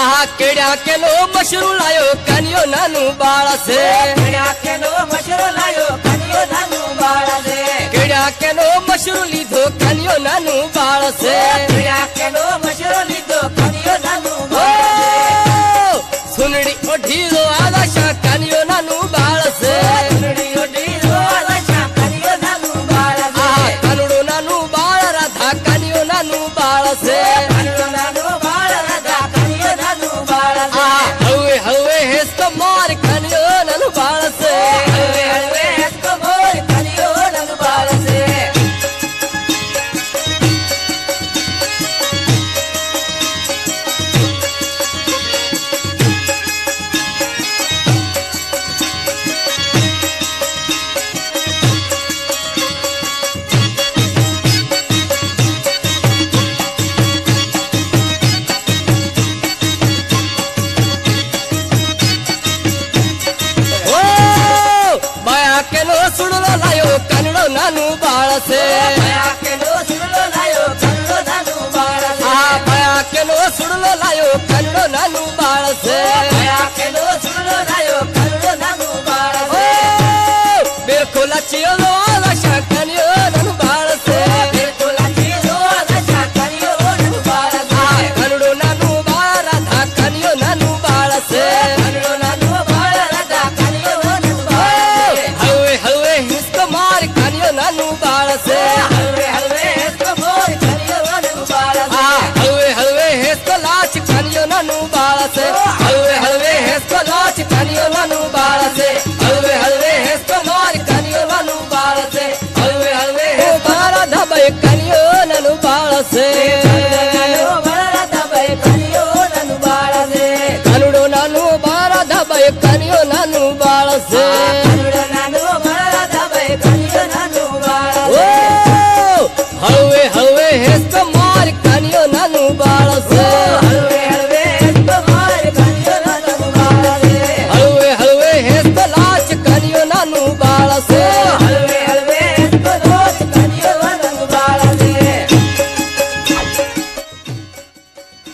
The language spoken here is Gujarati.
આહા કેડ્યા કેનો મશરૂ લાયો કાનિયો નાનું બાળ છે. કેળા કેનો મશરો લાયો કનિયો નાનું બાળ છે. કેડ્યા કેનો મશરૂ લીધો કાનિયો નાનું બાળ છે. કેળા કેનો મશરો લીધો કનિયો નાનું બાળ સુનડી ઓઢીલો આલાશા કાનિયો નાનું બાળ છે. છે ઓડી રોવાલા કનિયો નાનું બાળ છે. કાનુડો નાનું બાળ રાધા કાનિયો નાનું બાળ છે. કેનો સુડલો લાયો કાનડો નાનું બાળ છે. કેનો સુડલો લાયો કાનડો નાનું બાળ છે. ભયા કેનો સુરલો નાનું બાળ છે. હળવે હળવે હેસકો મોર કનિયો નાનું બાળ છે. આ હવે હવે હેસ્કો લાચ કાનિયો નાનું બાળ છે. હવે હવે હેસ્કો લાચ કાનિયો નાનું બાળ છે. હવે હવે હેસ્કો માર કાનિયો નાનું બાળ છે. હવે હવે હે ધબે કાનિયો નાનું બાળ છે.